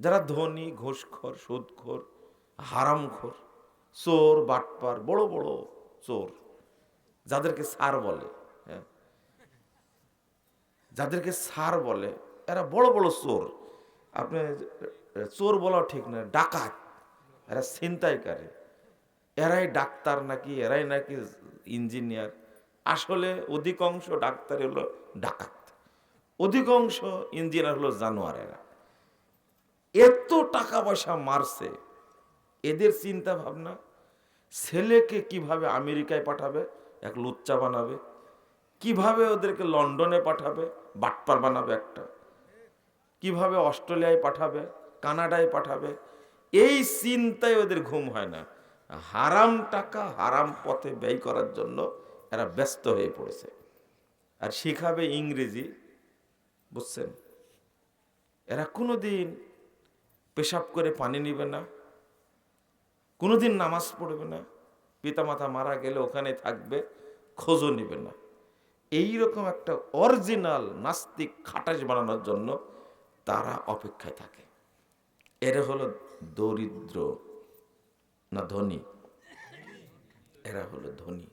যারা ধনী, ঘুষখোর, সুদখোর, হারামখোর, চোর, বাটপার, বড় বড় চোর, যাদেরকে সার বলে হ্যাঁ? যাদেরকে সার বলে, এরা বড় বড় চোর। আপনি, চোর বলা ঠিক না ডাকাত। এরা ছিনতাইকারী। এরাই ডাক্তার নাকি, এরাই নাকি ইঞ্জিনিয়ার। আসলে অধিকাংশ ডাক্তার হলো ডাকাত। অধিকাংশ ইঞ্জিনিয়ার হলো জানোয়ার এরা এত টাকা পয়সা মারছে। এদের চিন্তা ভাবনা, ছেলেকে কীভাবে আমেরিকায় পাঠাবে, এক লুচ্চা বানাবে, কীভাবে ওদেরকে লন্ডনে পাঠাবে, বাটপার বানাবে একটা, কীভাবে অস্ট্রেলিয়ায় পাঠাবে, কানাডায় পাঠাবে, এই চিন্তায় ওদের ঘুম হয় না। হারাম টাকা, হারাম পথে ব্যয় করার জন্য এরা ব্যস্ত হয়ে পড়েছে। আর শিখাবে ইংরেজি, বুঝছেন? এরা কোনোদিন পেশাব করে পানি নিবে না। কোনোদিন নামাজ পড়বে না। পিতামাতা মারা গেলে ওখানে থাকবে, খোঁজও নিবে না। এই রকম একটা অরিজিনাল, নাস্তিক খাটাস বানানোর জন্য তারা অপেক্ষায় থাকে। এরা হলো দরিদ্র না ধনী? এরা হলো ধনী।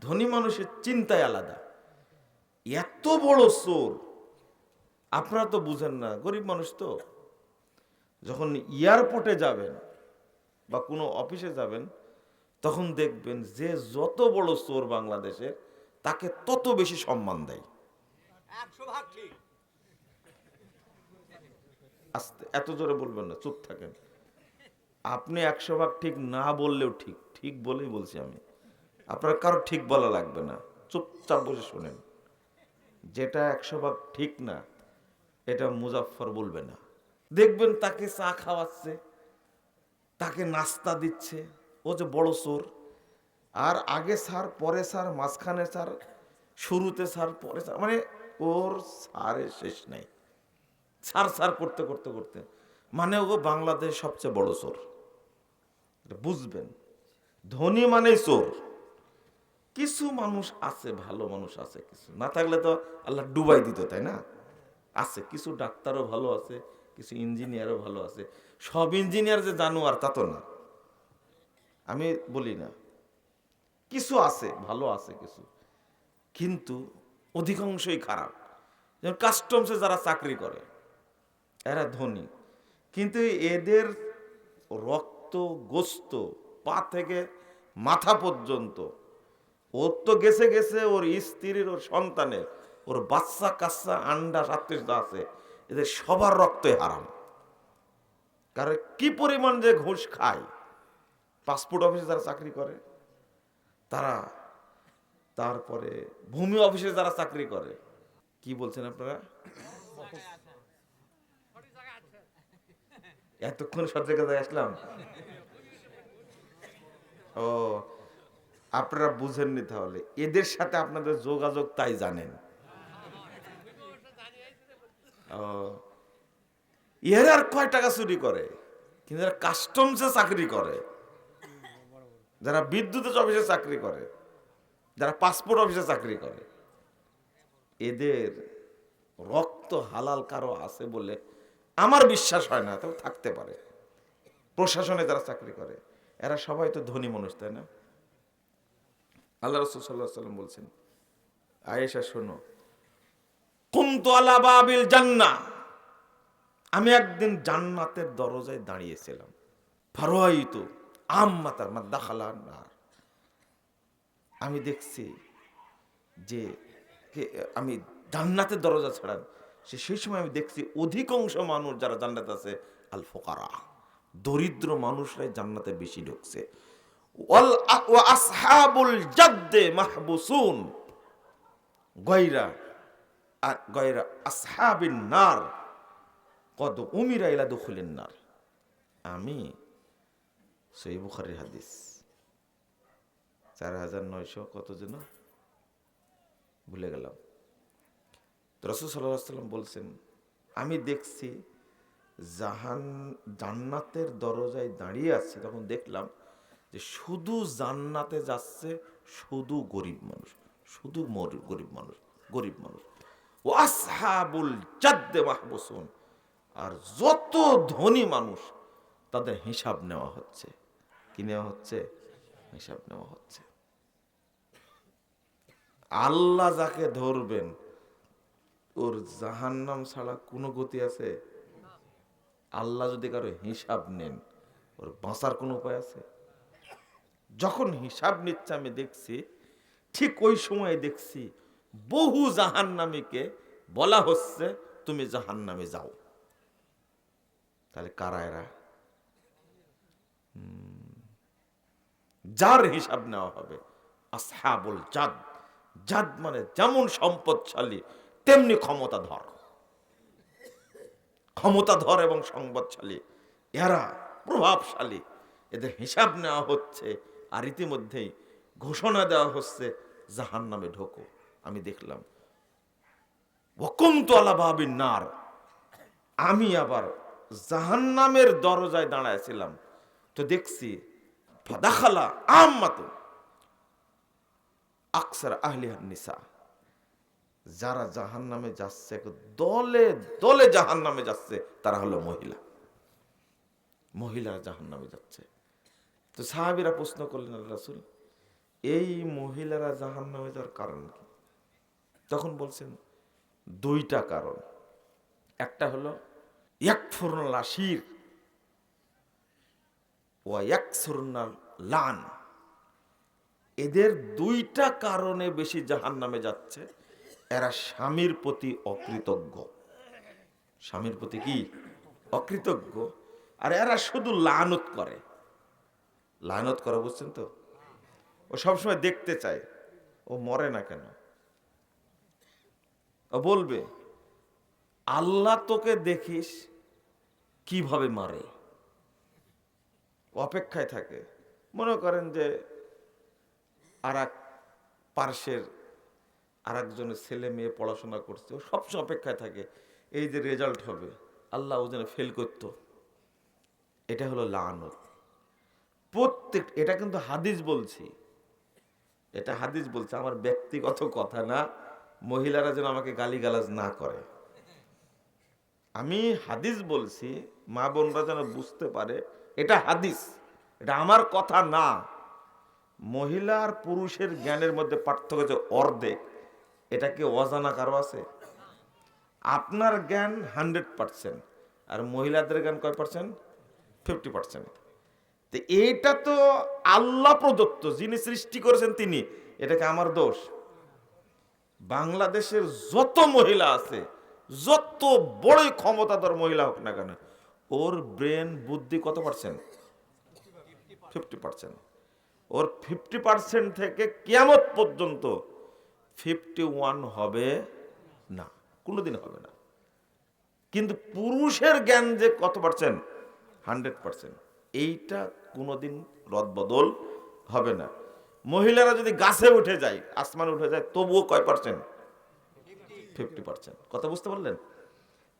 ধনী মানুষের চিন্তায় আলাদা। এত বড় চোর। আপনারা তো বুঝেন না, গরিব মানুষ তো। যখন এয়ারপোর্টে যাবেন বা কোনো অফিসে যাবেন তখন দেখবেন যে যত বড় চোর বাংলাদেশের তাকে তত বেশি সম্মান দেয়। আস্তে এত জোরে বলবেন না চুপ থাকেন। আপনি একশো ভাগ ঠিক না বললেও ঠিক ঠিক বলেই বলছি আমি। আপনার কারও ঠিক বলা লাগবে না চুপচাপ বসে শোনেন। যেটা একশো ভাগ ঠিক না এটা মুজাফফর বলবে না। দেখবেন তাকে চা খাওয়াচ্ছে, তাকে নাস্তা দিচ্ছে। ও যে বড় চোর। আর আগে সার পরে সার মাঝখানে সার শুরুতে সার পরে সার মানে ওর সারের শেষ নেই। সার সার করতে করতে করতে। মানে ও বাংলাদেশ সবচেয়ে বড় চোর। বুঝবেন। ধনী মানেই চোর। কিছু মানুষ আছে, ভালো মানুষ আছে, কিছু না থাকলে তো আল্লাহ ডুবাই দিত, তাই না? আছে, কিছু ডাক্তারও ভালো আছে কিছু ইঞ্জিনিয়ারও ভালো আছে। সব ইঞ্জিনিয়ার যে জানোয়ার, তা তো না। আমি বলি না। কিছু আছে, ভালো আছে কিছু। কিন্তু অধিকাংশই খারাপ। যেমন কাস্টমসে যারা চাকরি করে, এরা ধনী। কিন্তু এদের রক্ত গোস্ত পা থেকে মাথা পর্যন্ত, ওর তো গেছে গেছে ওর স্ত্রীর, ওর সন্তানের। ওর বাচ্চা কাচ্চা আন্ডা সাত্রিশ আছে। এদের সবার রক্তই হারাম। কারণ কি পরিমাণ যে ঘুষ খায়? পাসপোর্ট অফিসে যারা চাকরি করে, তারা তারপরে ভূমি অফিসে যারা চাকরি করে, কি বলছেন আপনারা? এতক্ষণ সব জায়গায় আসলাম? ও, আপনারা বুঝেননি তাহলে। এদের সাথে আপনাদের যোগাযোগ তাই জানেন। এরা আর কয় টাকা চুরি করে? কিন্তু এরা কাস্টমসে চাকরি করে। যারা বিদ্যুৎ অফিসে চাকরি করে, যারা পাসপোর্ট অফিসে চাকরি করে। এদের রক্ত হালাল কারও আছে বলে আমার বিশ্বাস হয় না তবে থাকতে পারে। প্রশাসনে যারা চাকরি করে, এরা সবাই তো ধনী মানুষ, তাই না? আল্লাহ রসুল সাল্লাহ সাল্লাম বলছেন, আয়েশা শোনো আলা বাবিল জান্না আমি একদিন জান্নাতের দরজায় দাঁড়িয়েছিলাম। ফারোয়াইত আম মাতার মা দাখালা না আমি দেখছি যে আমি জান্নাতের দরজা ছাড়ান, সে সেই সময় আমি দেখছি অধিকাংশ মানুষ যারা জান্নাত আছে আল ফোকারা দরিদ্র মানুষরাই জান্নাতে বেশি ঢুকছে। আসহাবুল জাদ্দে মাহবুসুন। গয়রা আর গয়রা আসহাবিন নার কত উমিরা ইলা দুখুলিন নার। আমি সেই বুখারির হাদিস। চার হাজার নয়শো কত যেন? ভুলে গেলাম। রসুল সাল্লাম বলছেন, আমি দেখছি জাহান, জান্নাতের দরজায় দাঁড়িয়ে আছি, তখন দেখলাম যে শুধু জান্নাতে যাচ্ছে শুধু গরিব মানুষ, শুধু গরিব মানুষ গরিব মানুষ। জাদ্দে মাহবুসুন। আর যত ধনী মানুষ তাদের হিসাব নেওয়া হচ্ছে। কি নেওয়া হচ্ছে? হিসাব নেওয়া হচ্ছে। আল্লাহ যাকে ধরবেন, ওর জাহান্নাম ছাড়া কোনো গতি আছে? আল্লাহ যদি কারও হিসাব নেন, ওর বাঁচার কোনো উপায় আছে? যখন হিসাব নিচ্ছে, আমি দেখছি, ঠিক ওই সময় দেখছি বহু জাহান্নামীকে বলা হচ্ছে, তুমি জাহান্নামে যাও। তাহলে কারা এরা? যার হিসাব নেওয়া হবে, আসহাবুল জাদ। জাদ মানে যেমন সম্পদশালী, তেমনি ক্ষমতাধর। ক্ষমতাধর এবং সংবাদশালী এরা প্রভাবশালী। এদের হিসাব নেওয়া হচ্ছে আর ইতিমধ্যেই ঘোষণা দেওয়া হচ্ছে জাহান নামে ঢোকো। আমি দেখলাম। ওকুমতু আলা বাবিন নার। আমি আবার জাহান্নামের দরজায় দাঁড়াইছিলাম তো দেখছি, ফাদাখালা আম্মাতু আকসার আহলিহান নিসা। যারা জাহান নামে যাচ্ছে দলে দলে জাহান নামে যাচ্ছে, তারা হলো মহিলা। মহিলারা জাহান নামে যাচ্ছে। তো সাহাবিরা প্রশ্ন করলেন রাসুল, এই মহিলারা জাহান নামে যাওয়ার কারণ কি? তখন বলছেন, দুইটা কারণ। একটা হলো ইয়াকফুরনাল আশির ও ইয়াকসুরনাল লান। এদের দুইটা কারণে বেশি জাহান নামে যাচ্ছে, এরা স্বামীর প্রতি অকৃতজ্ঞ। স্বামীর প্রতি কি? অকৃতজ্ঞ। আর এরা শুধু লানত করে। লানত করে বুঝছেন তো? ও সবসময় দেখতে চায়। ও মরে না কেন? বলবে, আল্লাহ তোকে দেখিস কীভাবে মারে। অপেক্ষায় থাকে। মনে করেন যে আর এক পার্শ্বের আর একজনের ছেলে মেয়ে পড়াশোনা করছে, ও সবসময় অপেক্ষায় থাকে, এই যে রেজাল্ট হবে, আল্লাহ ও যেন ফেল করত। এটা হলো লানত। প্রত্যেক, এটা কিন্তু হাদিস বলছি। এটা হাদিস বলছে, আমার ব্যক্তিগত কথা না। মহিলারা যেন আমাকে গালিগালাজ না করে। আমি হাদিস বলছি, মা বোনরা যেন বুঝতে পারে, এটা হাদিস, এটা আমার কথা না। মহিলা আর পুরুষের জ্ঞানের মধ্যে পার্থক্য যে অর্ধেক। এটা কি অজানা কারও আছে? আপনার জ্ঞান হান্ড্রেড পার্সেন্ট, আর মহিলাদের জ্ঞান কয় পার্সেন্ট? Fifty percent. তো এইটা তো আল্লাহ প্রদত্ত, যিনি সৃষ্টি করেছেন তিনি, এটাকে আমার দোষ। বাংলাদেশের যত মহিলা আছে, যত বড়ই ক্ষমতাধর মহিলা হোক না কেন, ওর ব্রেন বুদ্ধি কত পার্সেন্ট? Fifty percent. ওর ফিফটি পার্সেন্ট থেকে কিয়ামত পর্যন্ত ফিফটি ওয়ান হবে না, কোনোদিন হবে না। কিন্তু পুরুষের জ্ঞান যে কত পার্সেন্ট? Hundred percent. এইটা কোনোদিন রদবদল হবে না। মহিলারা যদি গাছে উঠে যায়, আসমানে উঠে যায়, তবুও কয় পার্সেন্ট ফিফটি পার্সেন্ট কথা বুঝতে পারলেন?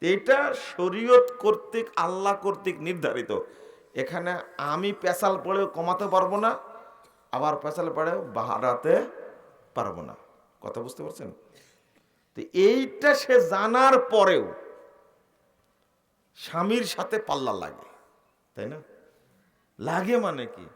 এইটা শরীয়ত কর্তৃক, আল্লাহ কর্তৃক নির্ধারিত। এখানে আমি পেশাল পড়েও কমাতে পারব না, আবার পেশাল পড়েও বাড়াতে পারব না। কথা বুঝতে পারছেন? তো এইটা সে জানার পরেও স্বামীর সাথে পাল্লা লাগে, তাই না? লাগে মানে কি?